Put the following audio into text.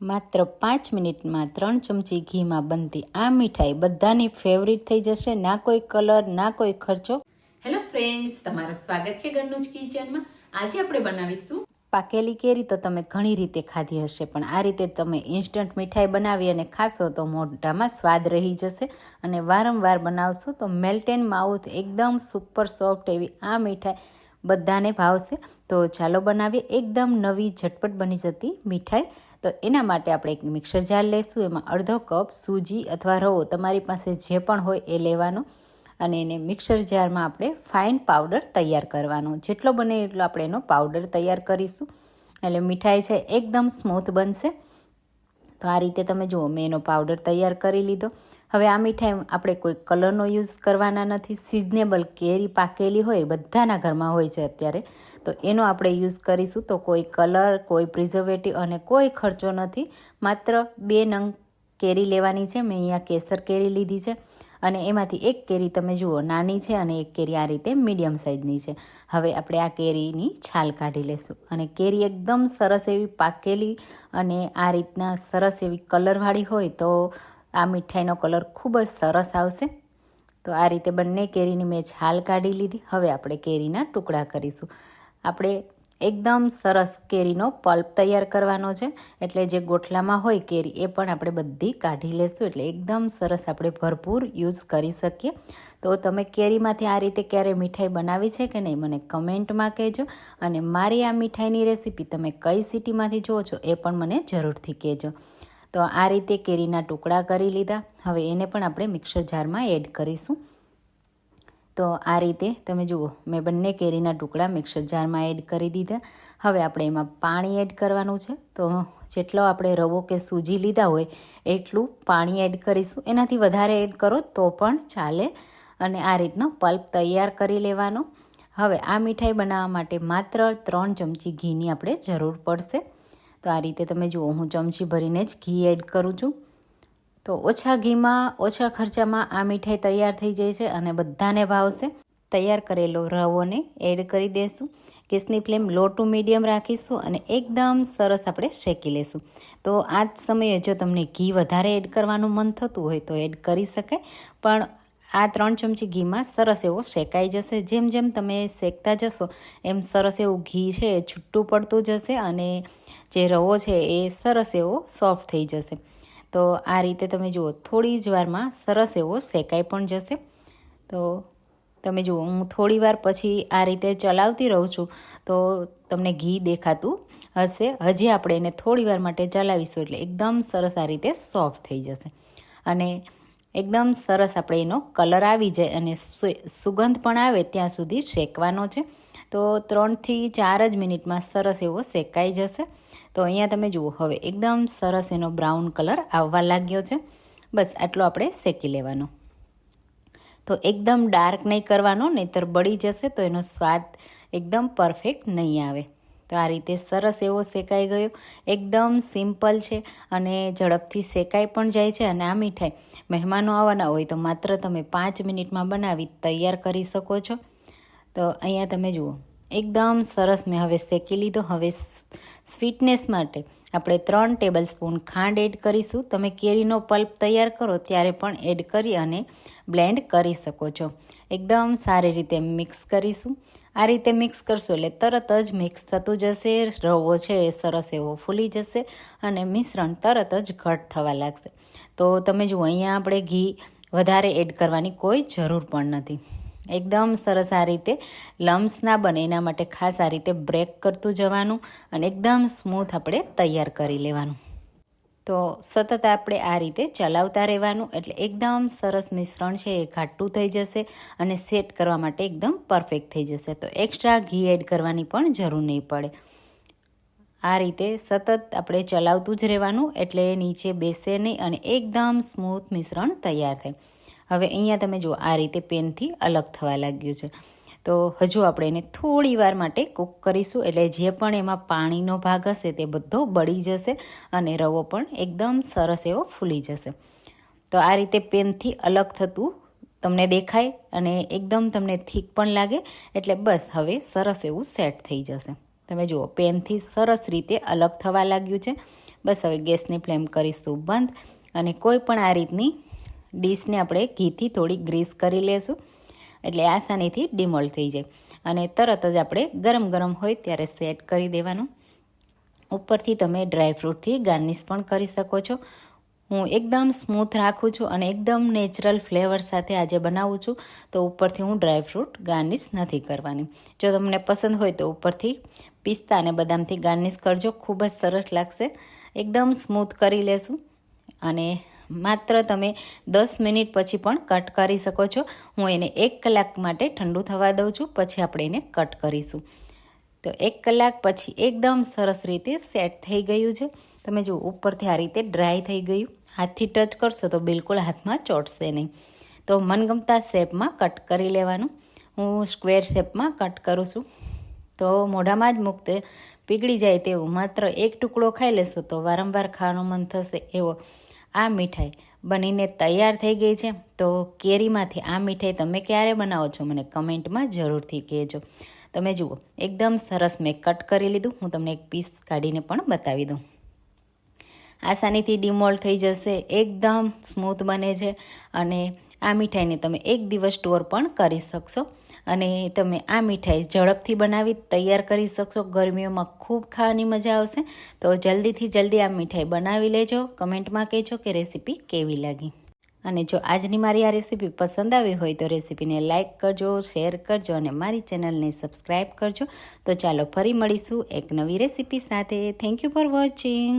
માત્ર પાંચ મિનિટમાં ત્રણ ચમચી ઘીમાં બનતી આ મીઠાઈ બધાની ફેવરિટ થઈ જશે. ના કોઈ કલર ના કોઈ ખર્ચો. હેલો ફ્રેન્ડ્સ તમારું સ્વાગત છે ઘરનું જ કિચનમાં. આજે આપણે બનાવીશું પાકેલી કેરી તો તમે ઘણી રીતે ખાધી હશે પણ આ રીતે તમે ઇન્સ્ટન્ટ મીઠાઈ બનાવી અને ખાશો તો મોઢામાં સ્વાદ રહી જશે અને વારંવાર બનાવશો તો મેલ્ટેન માઉથ એકદમ સુપર સોફ્ટ એવી આ મીઠાઈ બધાને ભાવશે. તો ચાલો બનાવીએ. એકદમ નવી ઝટપટ બની જતી મીઠાઈ. તો એના માટે આપણે એક મિક્સર જાર લઈશું એમાં અડધો કપ સૂજી અથવા રવો તમારી પાસે જે પણ હોય એ લેવાનો. અને એને મિક્સર જારમાં આપણે ફાઇન પાવડર તૈયાર કરવાનો. જેટલો બને એટલો આપણે એનો પાવડર તૈયાર કરીશું. એટલે મીઠાઈ છે એકદમ સ્મૂથ બનશે. તો આ રીતે તમે જુઓ, મેં એનો પાવડર તૈયાર કરી લીધો. હવે આ મીઠાઈ આપણે કોઈ કલરનો યુઝ કરવાના નથી. સિઝનેબલ કેરી પાકેલી હોય બધાના ઘરમાં હોય છે અત્યારે. તો એનો આપણે યુઝ કરીશું. તો કોઈ કલર, કોઈ પ્રિઝર્વેટિવ અને કોઈ ખર્ચો નથી. માત્ર બે નંગ કેરી લેવાની છે. મેં અહીંયા કેસર કેરી લીધી છે. અને એમાંથી એક કેરી તમે જુઓ, નાની છે અને એક કેરી આ રીતે મીડિયમ સાઇઝની છે. હવે આપણે આ કેરીની છાલ કાઢી લેશું. અને કેરી એકદમ સરસ એવી પાકેલી અને આ રીતના સરસ એવી કલરવાળી હોય તો આ મીઠાઈનો કલર ખૂબ જ સરસ આવશે. તો આ રીતે બંને કેરીની મેં છાલ કાઢી લીધી. હવે આપણે કેરીના ટુકડા કરીશું. આપણે એકદમ સરસ કેરીનો પલ્પ તૈયાર કરવાનો છે. એટલે જે ગોઠલામાં હોય કેરી, એ પણ આપણે બધી કાઢી લેશું. એટલે એકદમ સરસ આપણે ભરપૂર યુઝ કરી શકીએ. તો તમે કેરીમાંથી આ રીતે ક્યારે મીઠાઈ બનાવી છે કે નહીં, મને કમેન્ટમાં કહેજો. અને મારી આ મીઠાઈની રેસીપી તમે કઈ સિટીમાંથી જુઓ છો, એ પણ મને જરૂરથી કહેજો. તો આ રીતે કેરીના ટુકડા કરી લીધા. હવે એને પણ આપણે મિક્સર જારમાં એડ કરીશું. તો આ રીતે તમે જુઓ, મેં બંને કેરીના ટુકડા મિક્સર જારમાં એડ કરી દીધા. હવે આપણે એમાં પાણી એડ કરવાનું છે. તો જેટલો આપણે રવો કે સૂજી લીધા હોય, એટલું પાણી એડ કરીશું. એનાથી વધારે એડ કરો તો પણ ચાલે. અને આ રીતનો પલ્પ તૈયાર કરી લેવાનો. હવે આ મીઠાઈ બનાવવા માટે માત્ર ત્રણ ચમચી ઘીની આપણે જરૂર પડશે. તો આ રીતે તમે જુઓ, હું ચમચી ભરીને જ ઘી એડ કરું છું. તો ઓછા ઘીમાં, ઓછા ખર્ચામાં આ મીઠાઈ તૈયાર થઈ જાય છે અને બધાને ભાવશે. તૈયાર કરેલો રવોને એડ કરી દઈશું ગેસની ફ્લેમ લો ટુ મીડિયમ રાખીશું અને એકદમ સરસ આપણે શેકી લેશું. તો આ જ સમયે જો તમને ઘી વધારે એડ કરવાનું મન થતું હોય તો એડ કરી શકાય. પણ આ ત્રણ ચમચી ઘીમાં સરસ એવો શેકાઈ જશે. જેમ જેમ તમે શેકતા જશો, એમ સરસ એવું ઘી છે એ છૂટું પડતું જશે અને જે રવો છે એ સરસ એવો સોફ્ટ થઈ જશે. તો આ રીતે તમે જુઓ, થોડી જ વારમાં સરસ એવો શેકાઈ પણ જશે. તો તમે જુઓ, હું થોડી વાર પછી આ રીતે ચલાવતી રહું છું, તો તમને ઘી દેખાતું હશે. હજી આપણે એને થોડી વાર માટે ચલાવીશું, એટલે એકદમ સરસ આ રીતે સોફ્ટ થઈ જશે. અને એકદમ સરસ આપણે એનો કલર આવી જાય અને સુગંધ પણ આવે ત્યાં સુધી શેકવાનો છે. તો ત્રણથી ચાર જ મિનિટમાં સરસ એવો શેકાઈ જશે. તો અહીંયા તમે જુઓ, હવે એકદમ સરસ એનો બ્રાઉન કલર આવવા લાગ્યો છે. બસ આટલો આપણે શેકી લેવાનો. તો એકદમ ડાર્ક નહીં કરવાનો, નહીંતર બળી જશે તો એનો સ્વાદ એકદમ પરફેક્ટ નહીં આવે. તો આ રીતે સરસ એવો શેકાઈ ગયો. એકદમ સિમ્પલ છે અને ઝડપથી શેકાઈ પણ જાય છે અને આ મીઠાઈ મહેમાનો આવવાના હોય તો માત્ર તમે પાંચ મિનિટમાં બનાવી તૈયાર કરી શકો છો. તો અહીંયા તમે જુઓ. એકદમ સરસ મેં હવે શેકી લીધો. હવે સ્વીટનેસ માટે આપણે ત્રણ ટેબલ સ્પૂન ખાંડ એડ કરીશું. તમે કેરીનો પલ્પ તૈયાર કરો ત્યારે પણ એડ કરી અને બ્લેન્ડ કરી શકો છો. એકદમ સારી રીતે મિક્સ કરીશું. આ રીતે મિક્સ કરશો એટલે તરત જ મિક્સ થતું જશે, રવો છે એ સરસ એવો ફૂલી જશે અને મિશ્રણ તરત જ ઘટ થવા લાગશે. તો તમે જુઓ, અહીંયા આપણે ઘી વધારે એડ કરવાની કોઈ જરૂર પણ નથી. એકદમ સરસ આ રીતે લમ્સ ના બને, એના માટે ખાસ આ રીતે બ્રેક કરતું જવાનું અને એકદમ સ્મૂથ આપણે તૈયાર કરી લેવાનું. તો સતત આપણે આ રીતે ચલાવતા રહેવાનું એટલે એકદમ સરસ મિશ્રણ છે, એ ઘાટું થઈ જશે અને સેટ કરવા માટે એકદમ પરફેક્ટ થઈ જશે. તો એક્સ્ટ્રા ઘી એડ કરવાની પણ જરૂર નહીં પડે. આ રીતે સતત આપણે ચલાવતું જ રહેવાનું એટલે નીચે બેસે નહીં અને એકદમ સ્મૂથ મિશ્રણ તૈયાર થાય. હવે અહીંયા તમે જુઓ, આ રીતે પેનથી અલગ થવા લાગ્યું છે. તો હજુ આપણે એને થોડી વાર માટે કૂક કરીશું, એટલે જે પણ એમાં પાણીનો ભાગ હશે તે બધો બળી જશે અને રવો પણ એકદમ સરસ એવો ફૂલી જશે. તો આ રીતે પેનથી અલગ થતું તમને દેખાય અને એકદમ તમને થીક પણ લાગે, એટલે બસ હવે સરસ એવું સેટ થઈ જશે. તમે જુઓ, પેનથી સરસ રીતે અલગ થવા લાગ્યું છે. બસ હવે ગેસની ફ્લેમ કરીશું બંધ અને કોઈ પણ આ રીતની ડીશને આપણે ઘીથી થોડી ગ્રીસ કરી લેશું. એટલે આસાનીથી ડિમોલ્ડ થઈ જાય. અને તરત જ આપણે ગરમ ગરમ હોય ત્યારે સેટ કરી દેવાનું. ઉપરથી તમે ડ્રાયફ્રૂટથી ગાર્નિશ પણ કરી શકો છો. હું એકદમ સ્મૂથ રાખું છું અને એકદમ નેચરલ ફ્લેવર સાથે આજે બનાવું છું. તો ઉપરથી હું ડ્રાયફ્રૂટ ગાર્નિશ નથી કરવાની. જો તમને પસંદ હોય તો ઉપરથી પિસ્તા અને બદામથી ગાર્નિશ કરજો. ખૂબ જ સરસ લાગશે. એકદમ સ્મૂથ કરી લેશું. અને માત્ર તમે દસ મિનિટ પછી પણ કટ કરી શકો છો. હું એને એક કલાક માટે ઠંડુ થવા દઉં છું, પછી આપણે એને કટ કરીશું. તો એક કલાક પછી એકદમ સરસ રીતે સેટ થઈ ગયું છે. તમે જુઓ ઉપરથી આ રીતે ડ્રાય થઈ ગયું, હાથથી ટચ કરશો તો બિલકુલ હાથમાં ચોટશે નહીં. તો મનગમતા શેપમાં કટ કરી લેવાનું. હું સ્ક્વેર શેપમાં કટ કરું છું. તો મોઢામાં જ મુક્ત પીગળી જાય તેવું. માત્ર એક ટુકડો ખાઈ લેશો તો વારંવાર ખાવાનું મન થશે એવો આ મીઠાઈ બનીને તૈયાર થઈ ગઈ છે. તો કેરીમાંથી આ મીઠાઈ તમે ક્યારે બનાવો છો મને કમેન્ટમાં જરૂરથી કહેજો. તમે જુઓ, એકદમ સરસ મેં કટ કરી લીધું. હું તમને એક પીસ કાઢીને પણ બતાવી દઉં. આસાનીથી ડિમોલ્ડ થઈ જશે, એકદમ સ્મૂથ બને છે અને આ મીઠાઈને તમે એક દિવસ સ્ટોર પણ કરી શકશો. અને તમે આ મીઠાઈ ઝડપથી બનાવી તૈયાર કરી શકશો. ગરમીઓમાં ખૂબ ખાવાની મજા આવશે. તો જલ્દીથી જલ્દી આ મીઠાઈ બનાવી લેજો. કમેન્ટમાં કહેજો કે રેસીપી કેવી લાગી. અને જો આજની મારી આ રેસીપી પસંદ આવી હોય તો રેસીપીને લાઇક કરજો, શેર કરજો અને મારી ચેનલને સબસ્ક્રાઈબ કરજો. તો ચાલો ફરી મળીશું એક નવી રેસીપી સાથે. Thank you for watching